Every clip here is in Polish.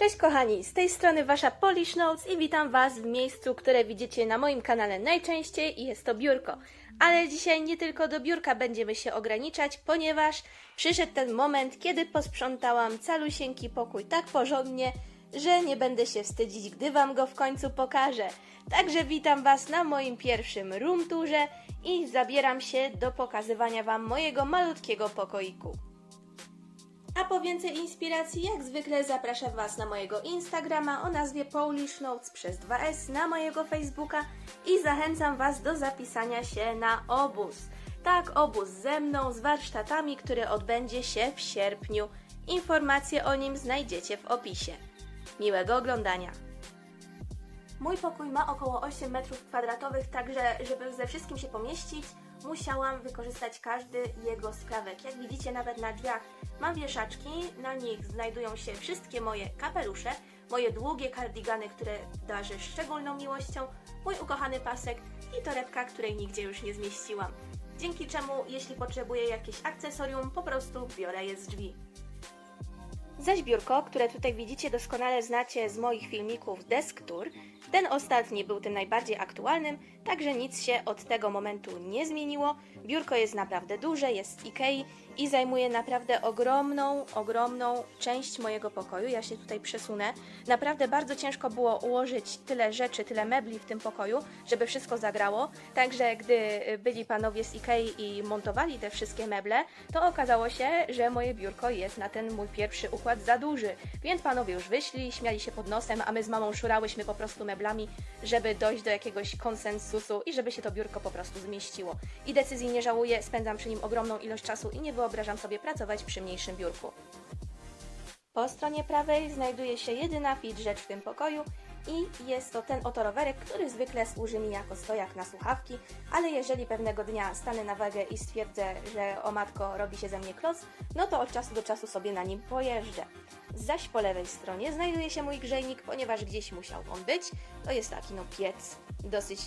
Cześć kochani, z tej strony Wasza Polish Notes i witam Was w miejscu, które widzicie na moim kanale najczęściej i jest to biurko. Ale dzisiaj nie tylko do biurka będziemy się ograniczać, ponieważ przyszedł ten moment, kiedy posprzątałam calusieńki pokój tak porządnie, że nie będę się wstydzić, gdy Wam go w końcu pokażę. Także witam Was na moim pierwszym room tourze i zabieram się do pokazywania Wam mojego malutkiego pokoiku. A po więcej inspiracji, jak zwykle zapraszam Was na mojego Instagrama o nazwie Polish Notes przez 2S, na mojego Facebooka i zachęcam Was do zapisania się na obóz. Tak, obóz ze mną, z warsztatami, który odbędzie się w sierpniu. Informacje o nim znajdziecie w opisie. Miłego oglądania! Mój pokój ma około 8 metrów kwadratowych, także żeby ze wszystkim się pomieścić, musiałam wykorzystać każdy jego skrawek. Jak widzicie nawet na drzwiach mam wieszaczki, na nich znajdują się wszystkie moje kapelusze, moje długie kardigany, które darzę szczególną miłością, mój ukochany pasek i torebka, której nigdzie już nie zmieściłam. Dzięki czemu, jeśli potrzebuję jakieś akcesorium, po prostu biorę je z drzwi. Zaś biurko, które tutaj widzicie, doskonale znacie z moich filmików Desk Tour. Ten ostatni był tym najbardziej aktualnym, także nic się od tego momentu nie zmieniło. Biurko jest naprawdę duże, jest z Ikei i zajmuje naprawdę ogromną, ogromną część mojego pokoju. Ja się tutaj przesunę. Naprawdę bardzo ciężko było ułożyć tyle rzeczy, tyle mebli w tym pokoju, żeby wszystko zagrało. Także gdy byli panowie z Ikei i montowali te wszystkie meble, to okazało się, że moje biurko jest na ten mój pierwszy układ za duży. Więc panowie już wyszli, śmiali się pod nosem, a my z mamą szurałyśmy po prostu meblami, żeby dojść do jakiegoś konsensusu i żeby się to biurko po prostu zmieściło. I decyzji nie żałuję, spędzam przy nim ogromną ilość czasu i nie wyobrażam sobie pracować przy mniejszym biurku. Po stronie prawej znajduje się jedyna fit rzecz w tym pokoju i jest to ten oto rowerek, który zwykle służy mi jako stojak na słuchawki, ale jeżeli pewnego dnia stanę na wagę i stwierdzę, że o matko robi się ze mnie kloc, no to od czasu do czasu sobie na nim pojeżdżę. Zaś po lewej stronie znajduje się mój grzejnik, ponieważ gdzieś musiał on być. To jest taki no piec, dosyć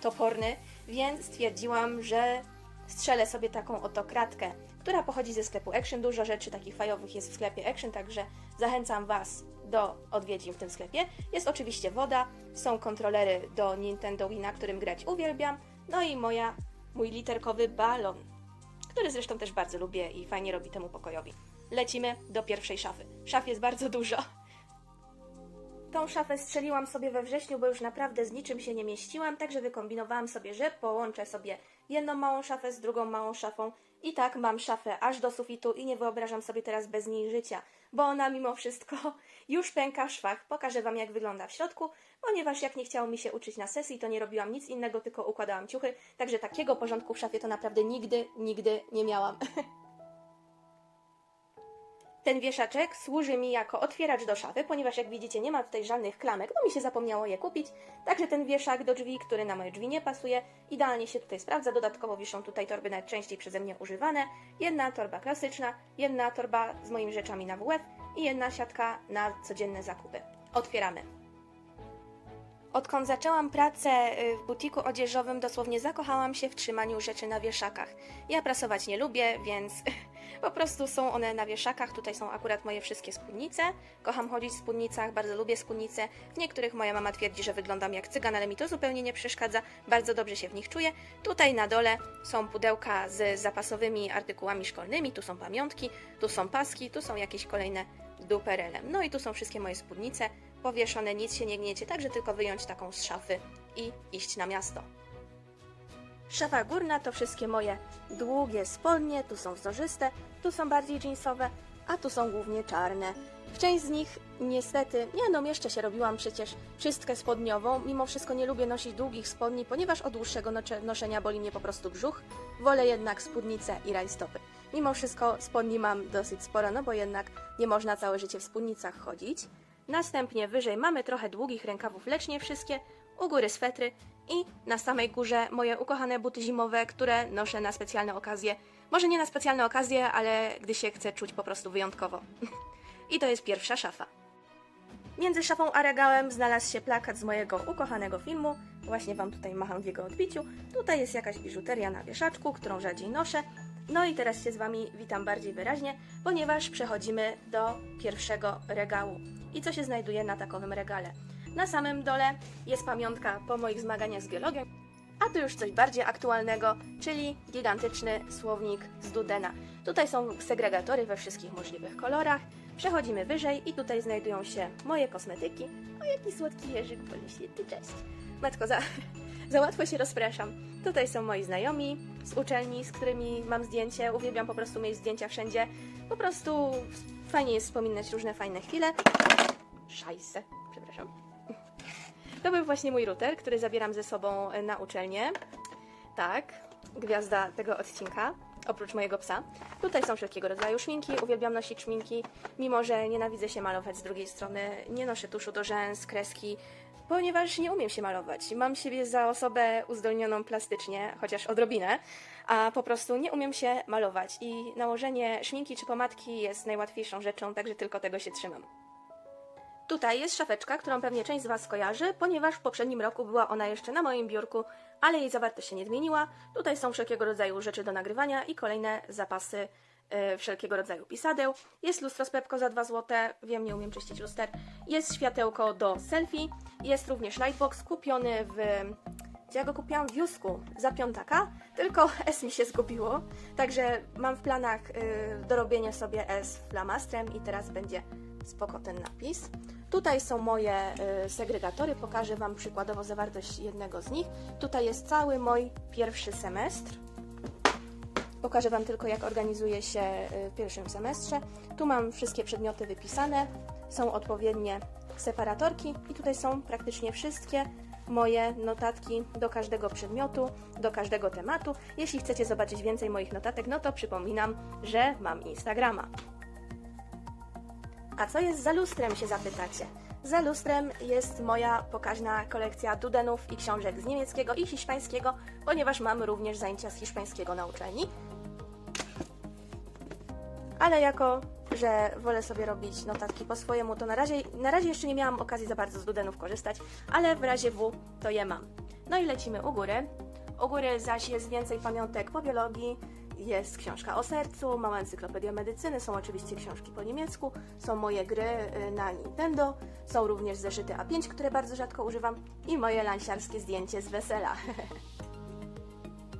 toporny, więc stwierdziłam, że strzelę sobie taką oto kratkę, która pochodzi ze sklepu Action. Dużo rzeczy takich fajowych jest w sklepie Action, także zachęcam Was do odwiedzin w tym sklepie. Jest oczywiście woda, są kontrolery do Nintendo Wii, na którym grać uwielbiam, no i moja, mój literkowy balon, który zresztą też bardzo lubię i fajnie robi temu pokojowi. Lecimy do pierwszej szafy. Szaf jest bardzo dużo. Tą szafę strzeliłam sobie we wrześniu, bo już naprawdę z niczym się nie mieściłam, także wykombinowałam sobie, że połączę sobie jedną małą szafę z drugą małą szafą i tak mam szafę aż do sufitu i nie wyobrażam sobie teraz bez niej życia, bo ona mimo wszystko już pęka w szwach. Pokażę Wam jak wygląda w środku, ponieważ jak nie chciało mi się uczyć na sesji, to nie robiłam nic innego, tylko układałam ciuchy, także takiego porządku w szafie to naprawdę nigdy, nigdy nie miałam. Ten wieszaczek służy mi jako otwieracz do szafy, ponieważ jak widzicie nie ma tutaj żadnych klamek, bo mi się zapomniało je kupić. Także ten wieszak do drzwi, który na moje drzwi nie pasuje, idealnie się tutaj sprawdza. Dodatkowo wiszą tutaj torby najczęściej przeze mnie używane. Jedna torba klasyczna, jedna torba z moimi rzeczami na WF i jedna siatka na codzienne zakupy. Otwieramy. Odkąd zaczęłam pracę y, w butiku odzieżowym, dosłownie zakochałam się w trzymaniu rzeczy na wieszakach. Ja prasować nie lubię, więc po prostu są one na wieszakach. Tutaj są akurat moje wszystkie spódnice. Kocham chodzić w spódnicach, bardzo lubię spódnice. W niektórych moja mama twierdzi, że wyglądam jak cygan, ale mi to zupełnie nie przeszkadza. Bardzo dobrze się w nich czuję. Tutaj na dole są pudełka z zapasowymi artykułami szkolnymi. Tu są pamiątki, tu są paski, tu są jakieś kolejne duperele. No i tu są wszystkie moje spódnice powieszone, nic się nie gniecie, także tylko wyjąć taką z szafy i iść na miasto. Szafa górna to wszystkie moje długie spodnie, tu są wzorzyste, tu są bardziej jeansowe, a tu są głównie czarne. W część z nich niestety, nie no, jeszcze się robiłam przecież czystkę spodniową, mimo wszystko nie lubię nosić długich spodni, ponieważ od dłuższego noszenia boli mnie po prostu brzuch, wolę jednak spódnice i rajstopy. Mimo wszystko spodni mam dosyć sporo, no bo jednak nie można całe życie w spódnicach chodzić. Następnie wyżej mamy trochę długich rękawów, lecz nie wszystkie, u góry swetry i na samej górze moje ukochane buty zimowe, które noszę na specjalne okazje. Może nie na specjalne okazje, ale gdy się chce czuć po prostu wyjątkowo. I to jest pierwsza szafa. Między szafą a regałem znalazł się plakat z mojego ukochanego filmu. Właśnie Wam tutaj macham w jego odbiciu. Tutaj jest jakaś biżuteria na wieszaczku, którą rzadziej noszę. No i teraz się z Wami witam bardziej wyraźnie, ponieważ przechodzimy do pierwszego regału. I co się znajduje na takowym regale? Na samym dole jest pamiątka po moich zmaganiach z biologią, a tu już coś bardziej aktualnego, czyli gigantyczny słownik z Dudena. Tutaj są segregatory we wszystkich możliwych kolorach. Przechodzimy wyżej i tutaj znajdują się moje kosmetyki. O, jaki słodki jeżyk poliświetny, cześć. Matko, za, za łatwo się rozpraszam. Tutaj są moi znajomi z uczelni, z którymi mam zdjęcie. Uwielbiam po prostu mieć zdjęcia wszędzie. Po prostu fajnie jest wspominać różne fajne chwile. Szajse, przepraszam. To był właśnie mój router, który zabieram ze sobą e, na uczelnię. Tak, gwiazda tego odcinka, oprócz mojego psa. Tutaj są wszelkiego rodzaju szminki, uwielbiam nosić szminki, mimo że nienawidzę się malować z drugiej strony. Nie noszę tuszu do rzęs, kreski, ponieważ nie umiem się malować. Mam siebie za osobę uzdolnioną plastycznie, chociaż odrobinę, a po prostu nie umiem się malować i nałożenie szminki czy pomadki jest najłatwiejszą rzeczą, także tylko tego się trzymam. Tutaj jest szafeczka, którą pewnie część z Was kojarzy, ponieważ w poprzednim roku była ona jeszcze na moim biurku, ale jej zawartość się nie zmieniła. Tutaj są wszelkiego rodzaju rzeczy do nagrywania i kolejne zapasy e, wszelkiego rodzaju pisadeł. Jest lustro z Pepko za 2 zł, wiem, nie umiem czyścić luster. Jest światełko do selfie, jest również lightbox kupiony w... Ja go kupiłam? W Jusku za piątaka, tylko S mi się zgubiło, także mam w planach y, dorobienie sobie S flamastrem i teraz będzie spoko ten napis. Tutaj są moje y, segregatory, pokażę Wam przykładowo zawartość jednego z nich. Tutaj jest cały mój pierwszy semestr. Pokażę Wam tylko, jak organizuje się y, w pierwszym semestrze. Tu mam wszystkie przedmioty wypisane, są odpowiednie separatorki i tutaj są praktycznie wszystkie moje notatki do każdego przedmiotu, do każdego tematu. Jeśli chcecie zobaczyć więcej moich notatek, no to przypominam, że mam Instagrama. A co jest za lustrem, się zapytacie? Za lustrem jest moja pokaźna kolekcja dudenów i książek z niemieckiego i hiszpańskiego, ponieważ mam również zajęcia z hiszpańskiego na uczelni. Ale jako, że wolę sobie robić notatki po swojemu, to na razie, na razie jeszcze nie miałam okazji za bardzo z dudenów korzystać, ale w razie W to je mam. No i lecimy u góry. U góry zaś jest więcej pamiątek po biologii, jest książka o sercu, mała encyklopedia medycyny, są oczywiście książki po niemiecku, są moje gry y, na Nintendo, są również zeszyty A5, które bardzo rzadko używam i moje lansiarskie zdjęcie z wesela.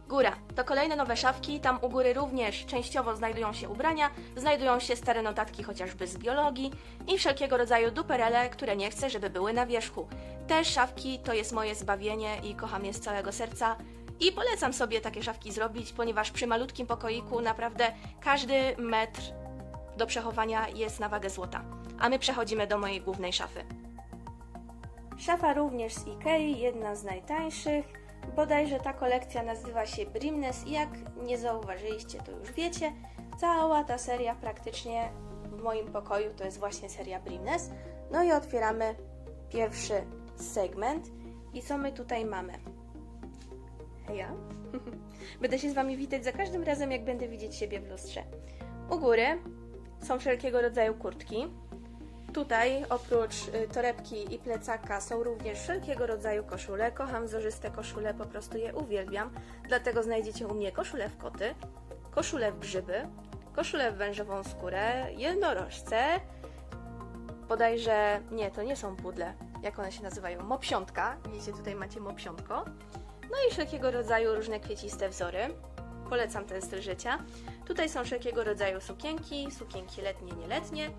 Góra. To kolejne nowe szafki. Tam u góry również częściowo znajdują się ubrania, znajdują się stare notatki chociażby z biologii i wszelkiego rodzaju duperele, które nie chcę, żeby były na wierzchu. Te szafki to jest moje zbawienie i kocham je z całego serca. I polecam sobie takie szafki zrobić, ponieważ przy malutkim pokoiku naprawdę każdy metr do przechowania jest na wagę złota. A my przechodzimy do mojej głównej szafy. Szafa również z Ikei, jedna z najtańszych. Bodajże ta kolekcja nazywa się Brimnes i jak nie zauważyliście, to już wiecie. Cała ta seria praktycznie w moim pokoju to jest właśnie seria Brimnes. No i otwieramy pierwszy segment. I co my tutaj mamy? Heja. Będę się z Wami witać za każdym razem, jak będę widzieć siebie w lustrze. U góry są wszelkiego rodzaju kurtki. Tutaj oprócz y, torebki i plecaka są również wszelkiego rodzaju koszule. Kocham wzorzyste koszule, po prostu je uwielbiam. Dlatego znajdziecie u mnie koszulę w koty, koszulę w grzyby, koszulę w wężową skórę, jednorożce. Bodajże, nie, to nie są pudle. Jak one się nazywają? Mopsiątka. Widzicie, tutaj macie mopsiątko. No i wszelkiego rodzaju różne kwieciste wzory. Polecam ten styl życia. Tutaj są wszelkiego rodzaju sukienki, sukienki letnie, nieletnie.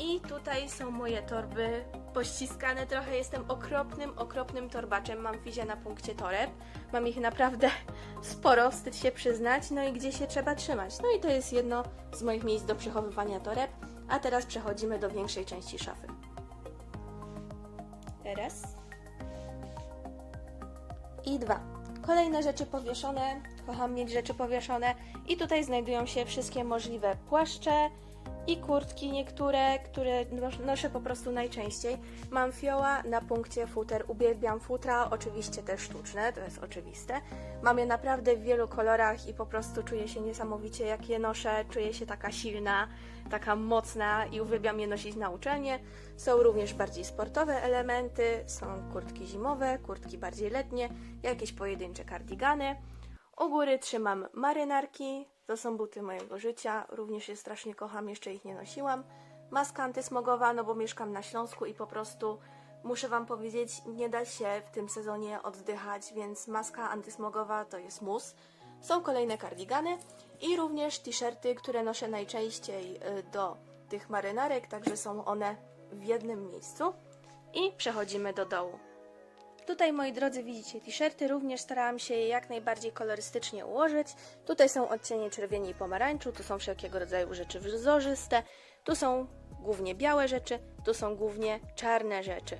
I tutaj są moje torby pościskane trochę. Jestem okropnym, okropnym torbaczem. Mam fizję na punkcie toreb. Mam ich naprawdę sporo, wstyd się przyznać. No i gdzie się trzeba trzymać. No i to jest jedno z moich miejsc do przechowywania toreb. A teraz przechodzimy do większej części szafy. Raz. I dwa. Kolejne rzeczy powieszone. Kocham mieć rzeczy powieszone. I tutaj znajdują się wszystkie możliwe płaszcze i kurtki niektóre, które nos- noszę po prostu najczęściej. Mam fioła na punkcie futer. Uwielbiam futra, oczywiście te sztuczne, to jest oczywiste. Mam je naprawdę w wielu kolorach i po prostu czuję się niesamowicie jak je noszę. Czuję się taka silna, taka mocna i uwielbiam je nosić na uczelnię. Są również bardziej sportowe elementy, są kurtki zimowe, kurtki bardziej letnie, jakieś pojedyncze kardigany. U góry trzymam marynarki, To są buty mojego życia, również je strasznie kocham, jeszcze ich nie nosiłam. Maska antysmogowa, no bo mieszkam na Śląsku i po prostu muszę Wam powiedzieć, nie da się w tym sezonie oddychać, więc maska antysmogowa to jest mus. Są kolejne kardigany i również t-shirty, które noszę najczęściej y, do tych marynarek, także są one w jednym miejscu. I przechodzimy do dołu. Tutaj, moi drodzy, widzicie t-shirty. Również starałam się je jak najbardziej ułożyć. Tutaj są odcienie czerwieni i pomarańczu, tu są wszelkiego rodzaju rzeczy wzorzyste, tu są głównie białe rzeczy, tu są głównie czarne rzeczy.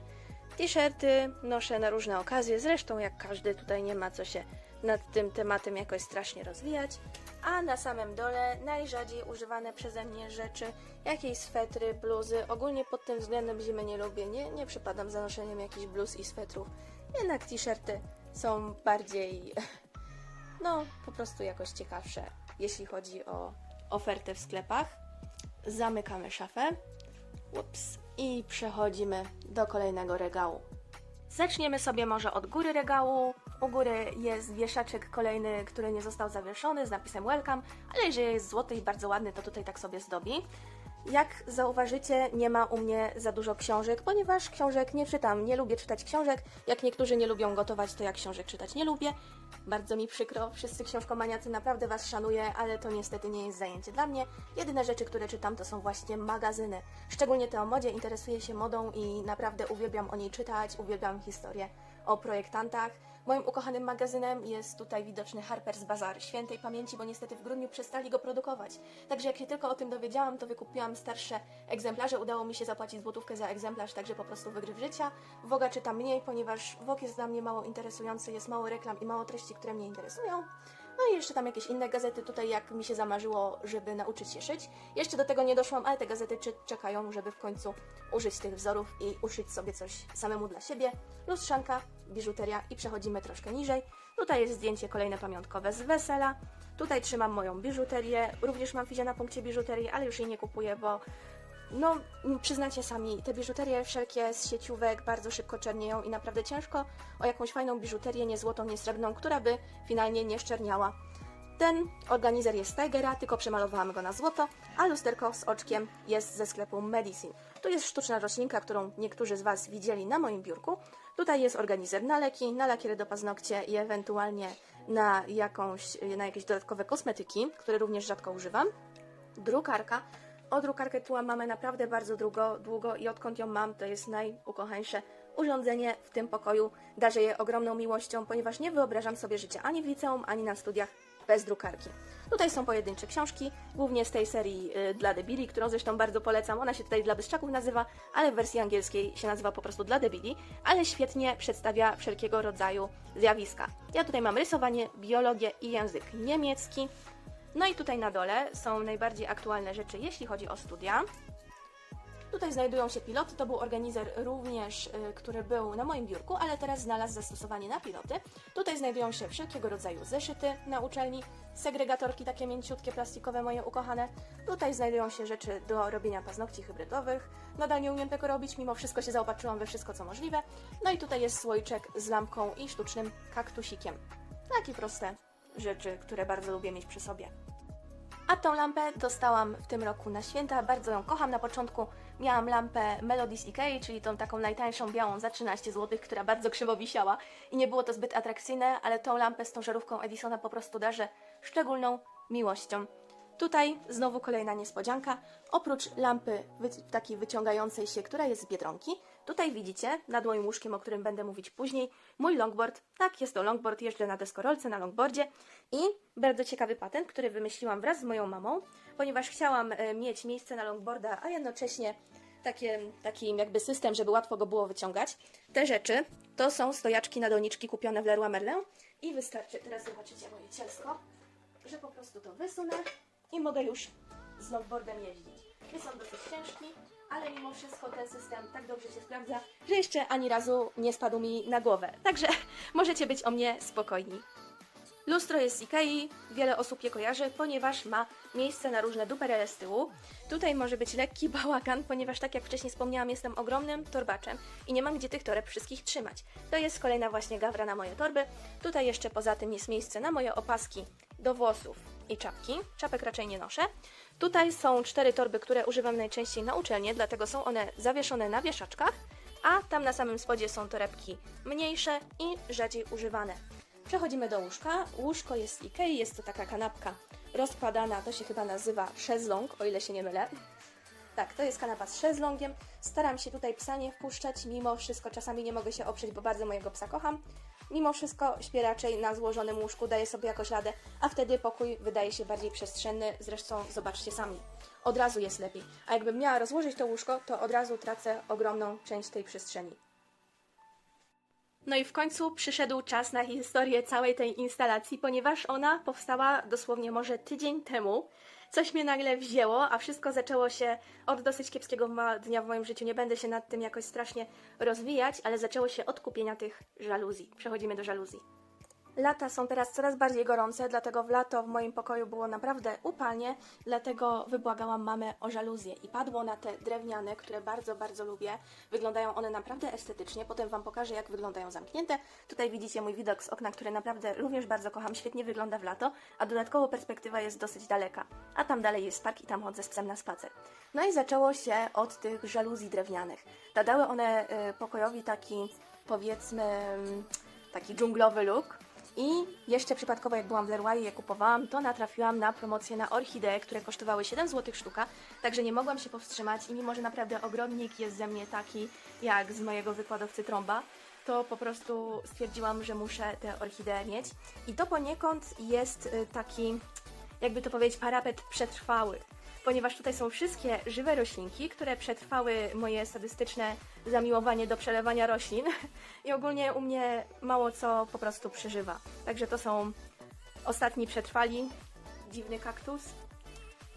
T-shirty noszę na różne okazje, zresztą jak każdy, tutaj nie ma co się nad tym tematem jakoś strasznie rozwijać. A na samym dole najrzadziej używane przeze mnie rzeczy, jakieś swetry, bluzy. Ogólnie pod tym względem zimy nie lubię, nie, nie przypadam za noszeniem jakichś bluz i swetrów. Jednak t-shirty są bardziej, no po prostu jakoś ciekawsze, jeśli chodzi o ofertę w sklepach. Zamykamy szafę. Ups. I przechodzimy do kolejnego regału. Zaczniemy sobie może od góry regału. U góry jest wieszaczek kolejny, który nie został zawieszony z napisem Welcome, ale jeżeli jest złoty i bardzo ładny, to tutaj tak sobie zdobi. Jak zauważycie, nie ma u mnie za dużo książek, ponieważ książek nie czytam. Nie lubię czytać książek. Jak niektórzy nie lubią gotować, to ja książek czytać nie lubię. Bardzo mi przykro, wszyscy książkomaniacy, naprawdę Was szanuję, ale to niestety nie jest zajęcie dla mnie. Jedyne rzeczy, które czytam, to są właśnie magazyny. Szczególnie te o modzie, interesuję się modą i naprawdę uwielbiam o niej czytać, uwielbiam historię o projektantach. Moim ukochanym magazynem jest tutaj widoczny Harper's Bazaar świętej pamięci, bo niestety w grudniu przestali go produkować. Także jak się tylko o tym dowiedziałam, to wykupiłam starsze egzemplarze. Udało mi się zapłacić złotówkę za egzemplarz, także po prostu wygryw życia. Woga czytam mniej, ponieważ Wog jest dla mnie mało interesujący, jest mało reklam i mało treści, które mnie interesują. No i jeszcze tam jakieś inne gazety tutaj, jak mi się zamarzyło, żeby nauczyć się szyć. Jeszcze do tego nie doszłam, ale te gazety czekają, żeby w końcu użyć tych wzorów i uszyć sobie coś samemu dla siebie. Lustrzanka, biżuteria i przechodzimy troszkę niżej. Tutaj jest zdjęcie kolejne pamiątkowe z wesela. Tutaj trzymam moją biżuterię. Również mam fizję na punkcie biżuterii, ale już jej nie kupuję, bo no, przyznacie sami, te biżuterie wszelkie z sieciówek bardzo szybko czernieją i naprawdę ciężko o jakąś fajną biżuterię, nie złotą, nie srebrną, która by finalnie nie szczerniała. Ten organizer jest Tigera, tylko przemalowałam go na złoto, a lusterko z oczkiem jest ze sklepu Medicine. Tu jest sztuczna roślinka, którą niektórzy z Was widzieli na moim biurku. Tutaj jest organizer na leki, na lakiery do paznokcie i ewentualnie na, jakąś, na jakieś dodatkowe kosmetyki, które również rzadko używam. Drukarka. O drukarkę tuła mamy naprawdę bardzo długo, długo i odkąd ją mam, to jest najukochańsze urządzenie w tym pokoju. Darzę je ogromną miłością, ponieważ nie wyobrażam sobie życia ani w liceum, ani na studiach bez drukarki. Tutaj są pojedyncze książki, głównie z tej serii y, dla debili, którą zresztą bardzo polecam. Ona się tutaj dla bystrzaków nazywa, ale w wersji angielskiej się nazywa po prostu dla debili, ale świetnie przedstawia wszelkiego rodzaju zjawiska. Ja tutaj mam rysowanie, biologię i język niemiecki. No i tutaj na dole są najbardziej aktualne rzeczy, jeśli chodzi o studia. Tutaj znajdują się piloty, to był organizer również, y, który był na moim biurku, ale teraz znalazł zastosowanie na piloty. Tutaj znajdują się wszelkiego rodzaju zeszyty na uczelni, segregatorki takie mięciutkie, plastikowe, moje ukochane. Tutaj znajdują się rzeczy do robienia paznokci hybrydowych. Nadal nie umiem tego robić, mimo wszystko się zaopatrzyłam we wszystko co możliwe. No i tutaj jest słoiczek z lampką i sztucznym kaktusikiem. Takie proste rzeczy, które bardzo lubię mieć przy sobie. A tą lampę dostałam w tym roku na święta, bardzo ją kocham. Na początku miałam lampę Melody z Ikei, czyli tą taką najtańszą białą za 13 zł, która bardzo krzywo wisiała i nie było to zbyt atrakcyjne, ale tą lampę z tą żarówką Edisona po prostu darzę szczególną miłością. Tutaj znowu kolejna niespodzianka. Oprócz lampy wy takiej wyciągającej się, która jest z Biedronki, tutaj widzicie nad moim łóżkiem, o którym będę mówić później, mój longboard. Tak, jest to longboard, jeżdżę na deskorolce, na longboardzie i bardzo ciekawy patent, który wymyśliłam wraz z moją mamą, ponieważ chciałam e, mieć miejsce na longboarda, a jednocześnie takie, taki jakby system, żeby łatwo go było wyciągać. Te rzeczy to są stojaczki na doniczki kupione w Leroy Merlin i wystarczy, teraz zobaczycie moje cielsko, że po prostu to wysunę i mogę już z longboardem jeździć. Jest on dosyć ciężki, ale mimo wszystko ten system tak dobrze się sprawdza, że jeszcze ani razu nie spadł mi na głowę. Także możecie być o mnie spokojni. Lustro jest z Ikei, wiele osób je kojarzy, ponieważ ma miejsce na różne duperele z tyłu. Tutaj może być lekki bałagan, ponieważ tak jak wcześniej wspomniałam, jestem ogromnym torbaczem i nie mam gdzie tych toreb wszystkich trzymać. To jest kolejna właśnie gawra na moje torby. Tutaj jeszcze poza tym jest miejsce na moje opaski do włosów i czapki. Czapek raczej nie noszę. Tutaj są cztery torby, które używam najczęściej na uczelnię, dlatego są one zawieszone na wieszaczkach, a tam na samym spodzie są torebki mniejsze i rzadziej używane. Przechodzimy do łóżka. Łóżko jest z Ikei, jest to taka kanapka rozkładana, to się chyba nazywa szezlong, o ile się nie mylę. Tak, to jest kanapa z szezlongiem. Staram się tutaj psa nie wpuszczać, mimo wszystko czasami nie mogę się oprzeć, bo bardzo mojego psa kocham. Mimo wszystko śpię raczej na złożonym łóżku, daję sobie jakoś radę, a wtedy pokój wydaje się bardziej przestrzenny. Zresztą zobaczcie sami, od razu jest lepiej. A jakbym miała rozłożyć to łóżko, to od razu tracę ogromną część tej przestrzeni. No i w końcu przyszedł czas na historię całej tej instalacji, ponieważ ona powstała dosłownie może tydzień temu. Coś mnie nagle wzięło, a wszystko zaczęło się od dosyć kiepskiego dnia w moim życiu. Nie będę się nad tym jakoś strasznie rozwijać, ale zaczęło się od kupienia tych żaluzji. Przechodzimy do żaluzji. Lata są teraz coraz bardziej gorące, dlatego w lato w moim pokoju było naprawdę upalnie, dlatego wybłagałam mamę o żaluzję i padło na te drewniane, które bardzo, bardzo lubię. Wyglądają one naprawdę estetycznie, potem Wam pokażę jak wyglądają zamknięte. Tutaj widzicie mój widok z okna, który naprawdę również bardzo kocham, świetnie wygląda w lato, a dodatkowo perspektywa jest dosyć daleka. A tam dalej jest park i tam chodzę z psem na spacer. No i zaczęło się od tych żaluzji drewnianych. Nadały one y, pokojowi taki, powiedzmy, mm, taki dżunglowy look. I jeszcze przypadkowo, jak byłam w Leroy i je kupowałam, to natrafiłam na promocje na orchidee, które kosztowały 7 zł sztuka, także nie mogłam się powstrzymać i mimo, że naprawdę ogrodnik jest ze mnie taki, jak z mojego wykładowcy trąba, to po prostu stwierdziłam, że muszę te orchidee mieć. I to poniekąd jest y, taki, jakby to powiedzieć, parapet przetrwały ponieważ tutaj są wszystkie żywe roślinki, które przetrwały moje sadystyczne zamiłowanie do przelewania roślin i ogólnie u mnie mało co po prostu przeżywa. Także to są ostatni przetrwali, dziwny kaktus,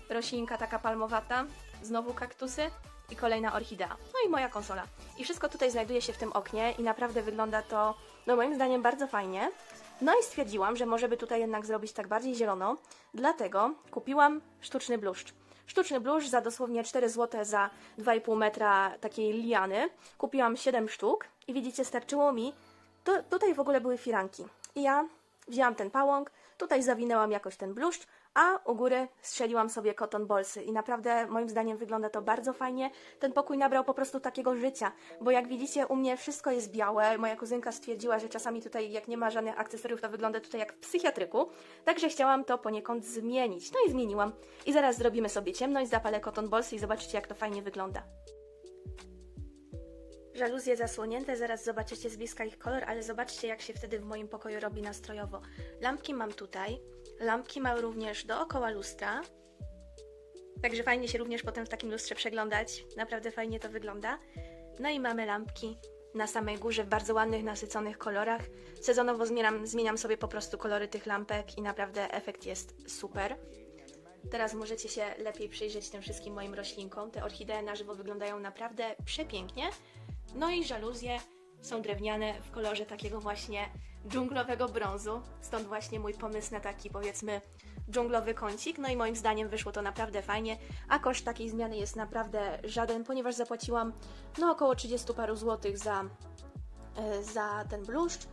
roślinka taka palmowata, znowu kaktusy i kolejna orchidea. No i moja konsola. I wszystko tutaj znajduje się w tym oknie i naprawdę wygląda to, no moim zdaniem, bardzo fajnie. No i stwierdziłam, że może by tutaj jednak zrobić tak bardziej zielono, dlatego kupiłam sztuczny bluszcz. Sztuczny bluszcz za dosłownie 4 zł za 2,5 metra takiej liany. Kupiłam 7 sztuk i widzicie, starczyło mi. To, tutaj w ogóle były firanki. I ja wzięłam ten pałąk, tutaj zawinęłam jakoś ten bluszcz, a u góry strzeliłam sobie cotton ballsy i naprawdę moim zdaniem wygląda to bardzo fajnie. Ten pokój nabrał po prostu takiego życia, bo jak widzicie u mnie wszystko jest białe. Moja kuzynka stwierdziła, że czasami tutaj jak nie ma żadnych akcesoriów, to wygląda tutaj jak w psychiatryku. Także chciałam to poniekąd zmienić. No i zmieniłam. I zaraz zrobimy sobie ciemność, zapalę cotton ballsy i zobaczycie jak to fajnie wygląda. Żaluzje zasłonięte, zaraz zobaczycie z bliska ich kolor, ale zobaczcie jak się wtedy w moim pokoju robi nastrojowo. Lampki mam tutaj, lampki mam również dookoła lustra, także fajnie się również potem w takim lustrze przeglądać, naprawdę fajnie to wygląda. No i mamy lampki na samej górze w bardzo ładnych, nasyconych kolorach. Sezonowo zmieniam, zmieniam sobie po prostu kolory tych lampek i naprawdę efekt jest super. Teraz możecie się lepiej przyjrzeć tym wszystkim moim roślinkom. Te orchidee na żywo wyglądają naprawdę przepięknie. No i żaluzje są drewniane w kolorze takiego właśnie dżunglowego brązu. Stąd właśnie mój pomysł na taki powiedzmy dżunglowy kącik. No i moim zdaniem wyszło to naprawdę fajnie, a koszt takiej zmiany jest naprawdę żaden, ponieważ zapłaciłam no około 30 paru złotych za, e, za ten bluszcz.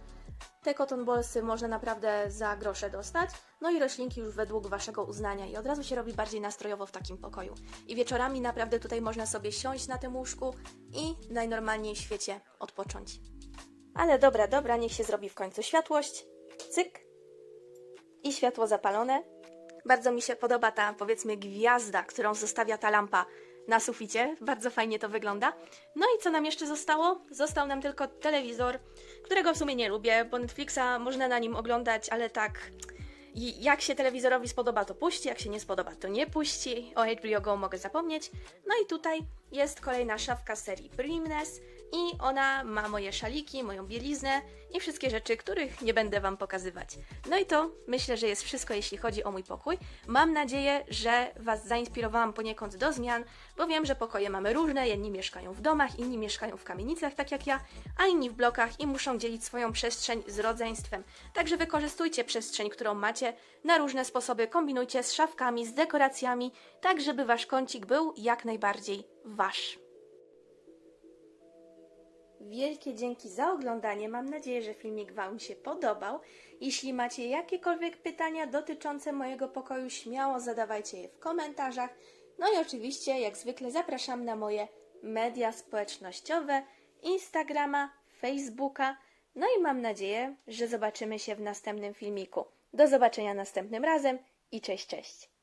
Te cotton ballsy można naprawdę za grosze dostać, no i roślinki już według Waszego uznania i od razu się robi bardziej nastrojowo w takim pokoju. I wieczorami naprawdę tutaj można sobie siąść na tym łóżku i najnormalniej w świecie odpocząć. Ale dobra, dobra, niech się zrobi w końcu światłość. Cyk. I światło zapalone. Bardzo mi się podoba ta, powiedzmy, gwiazda, którą zostawia ta lampa na suficie. Bardzo fajnie to wygląda. No i co nam jeszcze zostało? Został nam tylko telewizor, którego w sumie nie lubię, bo Netflixa można na nim oglądać, ale tak. Jak się telewizorowi spodoba, to puści, jak się nie spodoba, to nie puści. O HBO Go mogę zapomnieć. No i tutaj jest kolejna szafka serii Primness i ona ma moje szaliki, moją bieliznę i wszystkie rzeczy, których nie będę Wam pokazywać. No i to myślę, że jest wszystko, jeśli chodzi o mój pokój. Mam nadzieję, że Was zainspirowałam poniekąd do zmian, bo wiem, że pokoje mamy różne. Jedni mieszkają w domach, inni mieszkają w kamienicach, tak jak ja, a inni w blokach i muszą dzielić swoją przestrzeń z rodzeństwem. Także wykorzystujcie przestrzeń, którą macie na różne sposoby. Kombinujcie z szafkami, z dekoracjami, tak żeby Wasz kącik był jak najbardziej Wasz. Wielkie dzięki za oglądanie. Mam nadzieję, że filmik Wam się podobał. Jeśli macie jakiekolwiek pytania dotyczące mojego pokoju, śmiało zadawajcie je w komentarzach. No i oczywiście, jak zwykle, zapraszam na moje media społecznościowe, Instagrama, Facebooka. No i mam nadzieję, że zobaczymy się w następnym filmiku. Do zobaczenia następnym razem i cześć, cześć.